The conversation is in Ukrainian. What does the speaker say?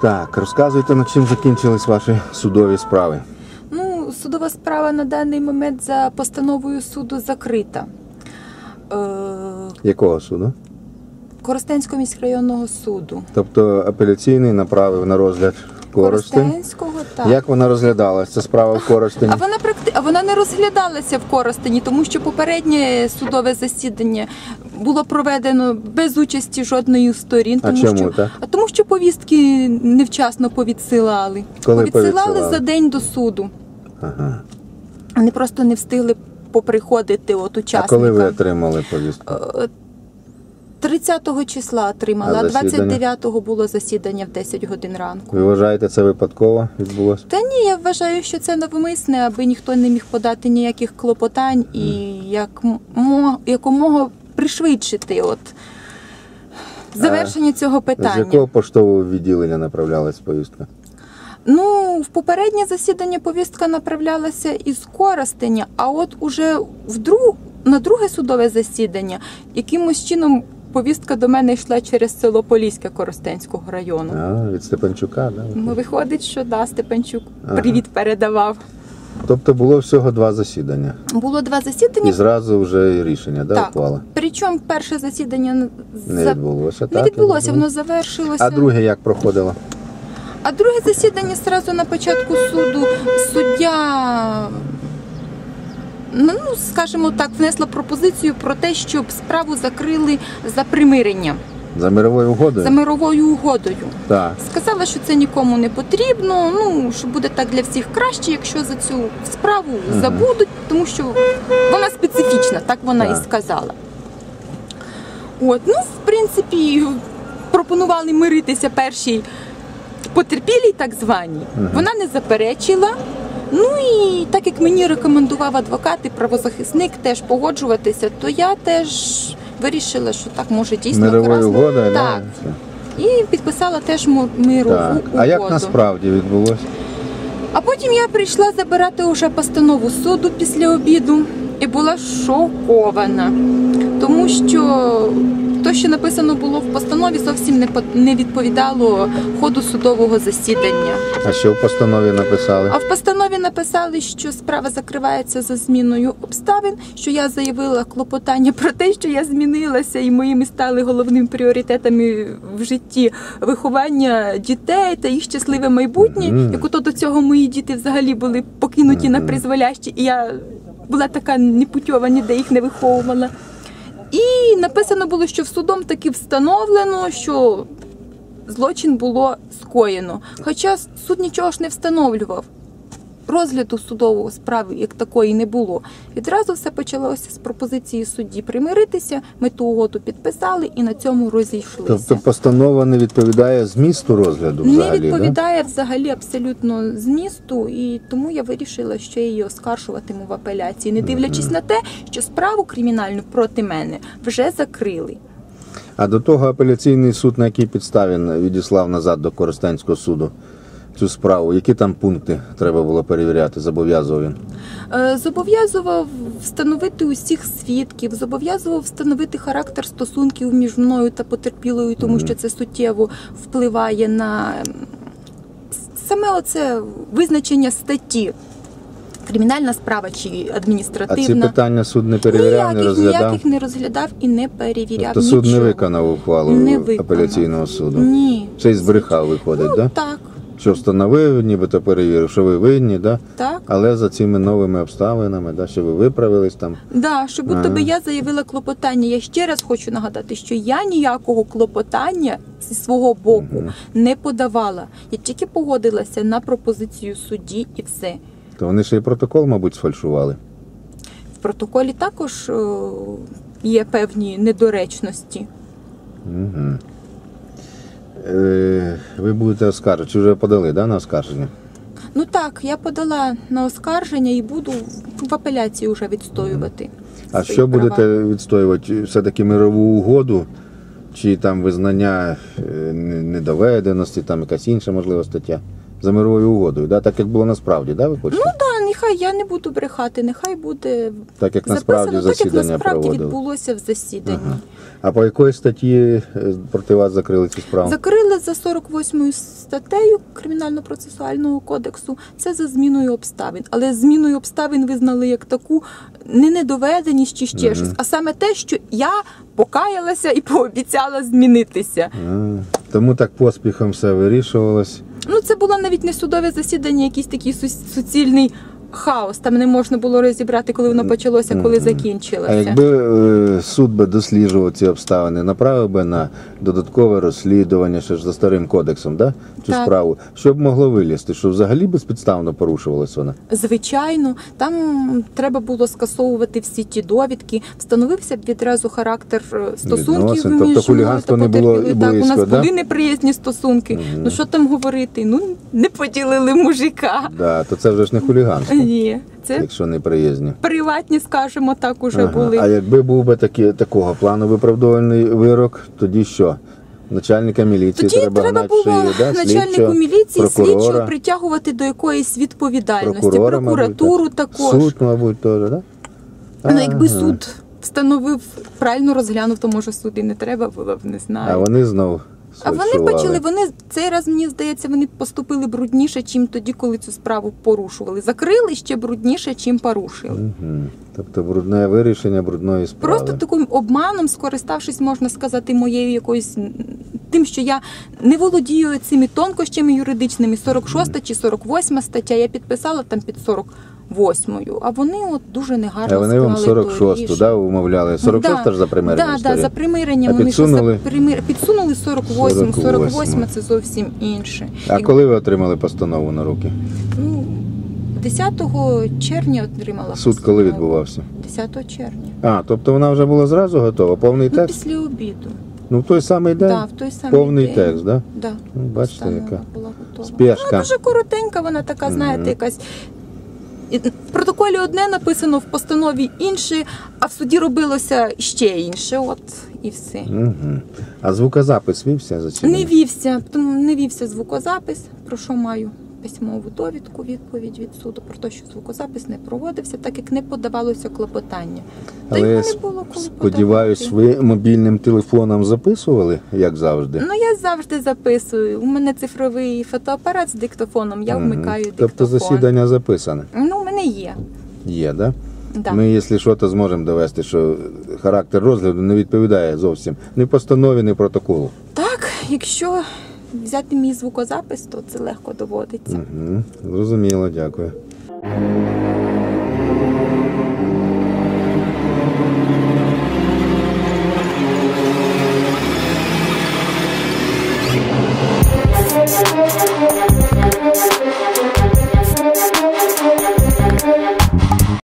Так, розказуйте, над чим закінчились ваші судові справи. Ну, судова справа на даний момент за постановою суду закрита. Е, Якого суду? Коростенського міськрайонного суду. Тобто апеляційний направив на розгляд Коростень. Так. Як вона розглядалась? Це справа в Коростені? А вона практи... а вона не розглядалася в Коростені, тому що попереднє судове засідання було проведено без участі жодної з сторін. А Тому чому що... так? А тому що повістки невчасно повідсилали. Коли повідсилали повідсилали? за день до суду. Ага. Вони просто не встигли поприходити от А коли ви отримали повістку? Е, 30-го числа отримала, А а 29-го було засідання в 10 годин ранку. Ви вважаєте, це випадково відбулося? Та ні, я вважаю, що це навмисне, аби ніхто не міг подати ніяких клопотань і як мо- якомога пришвидшити от завершення цього З питання. якого поштового відділення направлялась повістка? Ну, в попереднє засідання повістка направлялася із Коростеня, а от уже в друг, на друге судове засідання якимось чином повістка до мене йшла через село Поліське Коростенського району. А, від Степанчука, да? Ну, виходить, що да, Степанчук Ага. привіт передавав. Тобто було всього два засідання. Було два засідання. І зразу вже рішення да, Так. ухвала. Причому перше засідання Не за- відбулося, не так? відбулося, воно завершилося. А друге як проходило? А друге засідання зразу на початку суду суддя, ну скажімо так, внесла пропозицію про те, щоб справу закрили за примирення, За мировою угодою? за мировою угодою. Так. Сказала, що це нікому не потрібно. Ну що буде так для всіх краще, якщо за цю справу забудуть, тому що вона специфічна, так вона Так. і сказала. От, ну, в принципі, пропонували миритися першій потерпілій, так званій. Вона не заперечила. Ну і так як мені рекомендував адвокат і правозахисник теж погоджуватися, то я теж вирішила, що так може дійсно Мировою красно. угодою, Так. да? І підписала теж му- мирову Так. угоду. А як насправді відбулося? А потім я прийшла забирати уже постанову суду після обіду і була шокована, тому що те, що написано було в постанові, зовсім не по- не відповідало ходу судового засідання. А що в постанові написали? А в постанові написали, що справа закривається за зміною обставин, що я заявила клопотання про те, що я змінилася, і моїми стали головними пріоритетами в житті виховання дітей та їх щасливе майбутнє. Мгм. Як ото до цього мої діти взагалі були покинуті на призволяще, і я була така непутьова, ніде їх не виховувала. Написано було, що в судом таки встановлено, що злочин було скоєно. Хоча суд нічого ж не встановлював. Розгляду судової справи як такої не було. Відразу все почалося з пропозиції судді примиритися. Ми ту угоду підписали і на цьому розійшлися. Тобто постанова не відповідає змісту розгляду не взагалі, відповідає взагалі абсолютно змісту, і тому я вирішила, що я її оскаржуватиму в апеляції, не дивлячись на те, що справу кримінальну проти мене вже закрили. А до того апеляційний суд на якій підставі відіслав назад до Коростенського суду цю справу? Які там пункти треба було перевіряти? Зобов'язував він? Е, Зобов'язував встановити усіх свідків, зобов'язував встановити характер стосунків між мною та потерпілою, тому що це суттєво впливає на саме оце визначення статті. Кримінальна справа чи А ці питання суд не перевіряв, не ніяких, розглядав? ніяких не розглядав і не перевіряв. Тобто суд не виконав ухвалу Не виконав. апеляційного суду? Ні. Ще й збрехав, виходить, Ну, да? так, Що встановив, нібито перевірив, що ви винні, да? так. але за цими новими обставинами, да, що ви виправились там. Да, що будто би я заявила клопотання. Я ще раз хочу нагадати, що я ніякого клопотання зі свого боку не подавала. Я тільки погодилася на пропозицію судді і все. То вони ще й протокол, мабуть, сфальшували. В протоколі також е, є певні недоречності. Угу. Е, ви будете оскаржувати, чи вже подали да, на оскарження? Ну так, я подала на оскарження і буду в апеляції вже відстоювати. А свої що права. будете відстоювати? Все-таки мирову угоду, чи там визнання е, недоведеності, там якась інша можлива стаття? За мировою угодою, да? так як було насправді, да, ви хочете? Ну так, нехай я не буду брехати, нехай буде Так як насправді записано так, як засідання насправді проводили. відбулося в засіданні. Ага. А по якої статті е, проти вас закрили цю справу? Закрили за 48 статтею Кримінально-процесуального кодексу. Це за зміною обставин. Але зміною обставин визнали як таку не недоведеність чи ще щось, а саме те, що я покаялася і пообіцяла змінитися. А, тому так поспіхом все вирішувалось. Ну, це було навіть не судове засідання, якийсь такий су- суцільний хаос. Там не можна було розібрати, коли воно почалося, коли закінчилося. А якби е, суд би досліджував ці обставини, направив би на додаткове розслідування ще ж за старим кодексом, да? цю Так. справу, що б могло вилізти, що взагалі безпідставно порушувалась вона? Звичайно, там треба було скасовувати всі ті довідки. Встановився б відразу характер е, стосунків Відносин. між Тобто мною хуліганства та не було і потерпілою. Так, у нас да? були неприязні стосунки. Ну що там говорити? Ну не поділили мужика. Да, то це вже ж не хуліганство, Ні, це якщо неприязні. приватні, скажімо так, уже Ага. були. А якби був би такі, такого плану виправдовувальний вирок, тоді що? Начальника міліції Тоді треба, треба було шию, да? начальнику слідчого, міліції прокурора, слідчого притягувати до якоїсь відповідальності, прокурора, прокуратуру мабуть, так. також. Суд, мабуть, теж, да? Ну, якби Ага. суд встановив, правильно розглянув, то може суд і не треба було б, не знаю. А вони знов А вони сфальшували. почали, вони цей раз, мені здається, вони поступили брудніше, чим тоді, коли цю справу порушували. Закрили ще брудніше, чим порушили. Мгм. Тобто брудне вирішення брудної справи. Просто таким обманом, скориставшись, можна сказати, моєю якоюсь тим, що я не володію цими тонкощами юридичними. 46 чи 48 стаття, я підписала там під 48, а вони от дуже негарно А вони вам склали то 46-ту, рішення. да, умовляли? 46 да, ж за примерну да? Да, за примирення. А вони підсунули? за примир... підсунули 48, 48. 48 це зовсім інше. А Як- коли ви отримали постанову на руки? Ну, 10 червня отримала Суд коли постанову. відбувався? 10 червня. А, тобто вона вже була зразу готова, повний Ну, текст? після обіду. Ну, в той самий день? Да, в той самий повний день. текст, да? Да. Ну, бачите, Постанова яка була готова. спешка. Вона дуже коротенька, вона така, знаєте, якась. В протоколі одне написано, в постанові інше, а в суді робилося ще інше. От і все. Угу. А звукозапис вівся за? Не вівся, тому не вівся звукозапис, про що маю письмову довідку, відповідь від суду про те, що звукозапис не проводився, так як не подавалося клопотання. Та Але не було коли сподіваюсь, подавати. ви мобільним телефоном записували, як завжди? Ну я завжди записую. У мене цифровий фотоапарат з диктофоном, я Мгм. вмикаю Тобто диктофон. засідання записане? Ну, мене є. Є, да? Да. Ми, якщо що, то зможемо довести, що характер розгляду не відповідає зовсім ні постанові, ні протоколу. Так, якщо взяти мій звукозапис, то це легко доводиться. Угу. Зрозуміло, дякую.